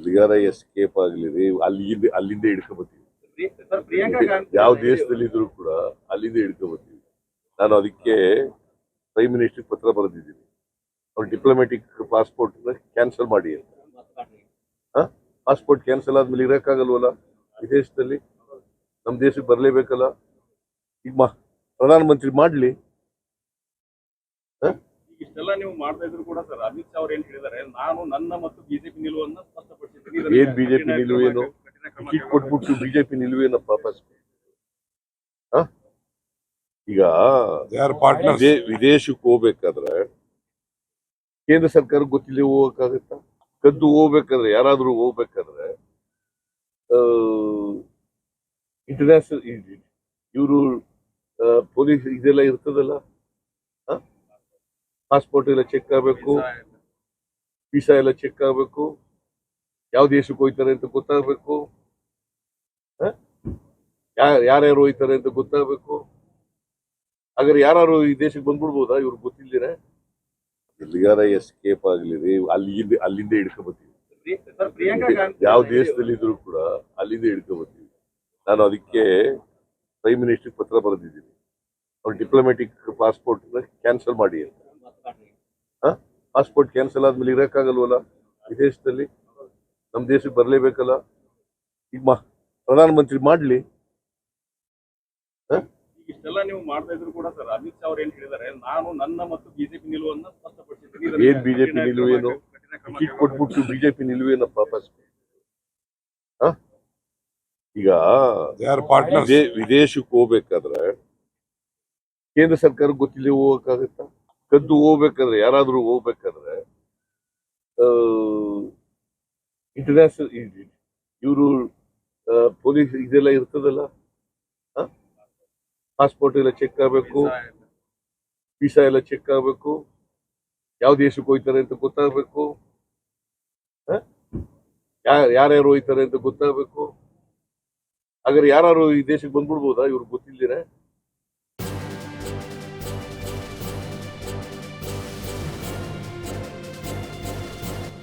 ಎಲ್ಲಿಗಾರ escape ಆಗ್ಲಿ ರೀ ಅಲ್ಲಿಂದ ಅಲ್ಲಿಂದ ಹಿಡ್ಕೊಬತ್ತೀವಿ ಯಾವ ದೇಶದಲ್ಲಿ ಇದ್ರು ಕೂಡ ಅಲ್ಲಿಂದ ಹಿಡ್ಕೊಬತ್ತೀವಿ ನಾನು ಅದಕ್ಕೆ ಪ್ರೈಮ್ ಮಿನಿಸ್ಟರ್ ಪತ್ರ ಬರೆದಿದ್ದೀನಿ. ಅವ್ರ ಡಿಪ್ಲೊಮ್ಯಾಟಿಕ್ ಪಾಸ್ಪೋರ್ಟ್ ಕ್ಯಾನ್ಸಲ್ ಮಾಡಿ ಅಂತ. ಪಾಸ್ಪೋರ್ಟ್ ಕ್ಯಾನ್ಸಲ್ ಆದ್ಮೇಲೆ ಇರಕ್ಕಾಗಲ್ವಲ್ಲ? ವಿದೇಶದಲ್ಲಿ ನಮ್ಮ ದೇಶಕ್ಕೆ ಬರಲೇಬೇಕಲ್ಲ? ಈಗ ಮಾ ಪ್ರಧಾನಮಂತ್ರಿ ಮಾಡ್ಲಿ. ಇಷ್ಟೆಲ್ಲ ನೀವು ಮಾಡ್ತಾ ಇದ್ರು ಕೂಡ ಸರ್ ಅಮಿತ್ ಶಾ ಅವ್ರು ಏನ್ ಹೇಳಿದ್ದಾರೆ? ನಾನು ನನ್ನ ಮತ್ತು ಬಿ ಏನ್ BJP ನಿಲುವು ಏನು? ಟಿಕೆಟ್ ಕೊಟ್ಬಿಟ್ಟು ಬಿಜೆಪಿ ನಿಲುವೇನಪ್ಪ ವಾಪಸ್ ಹಾ? ಈಗ ವಿದೇಶಕ್ಕೆ ಹೋಗ್ಬೇಕಾದ್ರೆ ಕೇಂದ್ರ ಸರ್ಕಾರ ಗೊತ್ತಿಲ್ಲ ಹೋಗಕ್ಕಾಗತ್ತ? ಕದ್ದು ಹೋಗ್ಬೇಕಾದ್ರೆ ಯಾರಾದ್ರೂ ಹೋಗ್ಬೇಕಾದ್ರೆ ಇಂಟರ್ನ್ಯಾಷನಲ್ ಇವರು ಪೊಲೀಸ್ ಇದೆಲ್ಲ ಇರ್ತದಲ್ಲ? ಪಾಸ್ಪೋರ್ಟ್ ಎಲ್ಲ ಚೆಕ್ ಆಗಬೇಕು. ವೀಸಾ ಎಲ್ಲ. ಚೆಕ್ ಆಗಬೇಕು. ಯಾವ ದೇಶಕ್ಕೆ ಹೋಯ್ತಾರೆ ಅಂತ ಗೊತ್ತಾಗಬೇಕು? ಯಾರ್ಯಾರು ಹೋಯ್ತಾರೆ ಅಂತ ಗೊತ್ತಾಗಬೇಕು? ಹಾಗಾದ್ರೆ ಯಾರು ಈ ದೇಶಕ್ಕೆ ಬಂದ್ಬಿಡ್ಬೋದಾ? ಇವ್ರು ಗೊತ್ತಿಲ್ದಿರ? ಎಲ್ಲಿಗಾರ ಎಸ್ಕೇಪ್ ಆಗಲಿ ರೀ ಅಲ್ಲಿಂದ ಅಲ್ಲಿಂದ ಹಿಡ್ಕೊಬತ್ತೀವಿ. ಸರ್ ಪ್ರಿಯಾಂಕಾ ಗಾಂಧಿ ಯಾವ ದೇಶದಲ್ಲಿ ಇದ್ರು ಕೂಡ ಅಲ್ಲಿಂದ ಹಿಡ್ಕೊಬತ್ತೀವಿ. ನಾನು ಅದಕ್ಕೆ ಪ್ರೈಮ್ ಮಿನಿಸ್ಟರ್ ಪತ್ರ ಬರೆದಿದ್ದೀನಿ. ಅವ್ರು ಡಿಪ್ಲೊಮ್ಯಾಟಿಕ್ ಪಾಸ್ಪೋರ್ಟ್ ಕ್ಯಾನ್ಸಲ್ ಮಾಡಿ ಅಂತ. ಪಾಸ್ಪೋರ್ಟ್ ಕ್ಯಾನ್ಸಲ್ ಆದ್ಮೇಲೆ ಇರೋಕ್ಕಾಗಲ್ವಲ್ಲ ವಿದೇಶದಲ್ಲಿ? ನಮ್ಮ ದೇಶಕ್ಕೆ ಬರಲೇಬೇಕಲ್ಲ? ಈಗ ಮಾ ಪ್ರಧಾನಮಂತ್ರಿ ಮಾಡ್ಲಿ. ಇಷ್ಟೆಲ್ಲ ನೀವು ಮಾಡ್ತಾ ಇದ್ರು ಕೂಡ ಸರ್ ಅಮಿತ್ ಶಾ ಅವ್ರು ಏನ್ ಹೇಳಿದ್ದಾರೆ? ನಾನು ನನ್ನ ಮತ್ತು ಬಿಜೆಪಿ ನಿಲುವನ್ನ ಸ್ಪಷ್ಟಪಡಿಸಿದ್ದೀನಿ. ಏನ್ ಬಿಜೆಪಿ ನಿಲುವೇನು? ಟಿಕೆಟ್ ಕೊಟ್ಬಿಟ್ಟು ಬಿಜೆಪಿ ನಿಲುವೇನಪ್ಪ ಫಸ್ಟ್ ಹ? ಈಗ ವಿದೇಶಕ್ಕೆ ಹೋಗ್ಬೇಕಾದ್ರೆ ಕೇಂದ್ರ ಸರ್ಕಾರ ಗೊತ್ತಿಲ್ಲ ಹೋಗಕ್ಕಾಗತ್ತ? ಕದ್ದು ಹೋಗ್ಬೇಕಾದ್ರೆ ಯಾರಾದ್ರೂ ಹೋಗ್ಬೇಕಾದ್ರೆ ಇಂಟರ್ನ್ಯಾಷನಲ್ ಇವರು ಪೊಲೀಸ್ ಇದೆಲ್ಲ ಇರ್ತದಲ್ಲ? ಪಾಸ್ಪೋರ್ಟ್ ಎಲ್ಲ ಚೆಕ್ ಆಗಬೇಕು. ವೀಸಾ ಎಲ್ಲ. ಚೆಕ್ ಆಗಬೇಕು. ಯಾವ ದೇಶಕ್ಕೆ ಹೋಯ್ತಾರೆ ಅಂತ ಗೊತ್ತಾಗಬೇಕು. ಯಾರ್ಯಾರು ಹೋಯ್ತಾರೆ ಅಂತ ಗೊತ್ತಾಗಬೇಕು. ಹಾಗಾದ್ರೆ ಯಾರು ಈ ದೇಶಕ್ಕೆ ಬಂದ್ಬಿಡ್ಬೋದಾ? ಇವ್ರಿಗೆ ಗೊತ್ತಿಲ್ದಿರ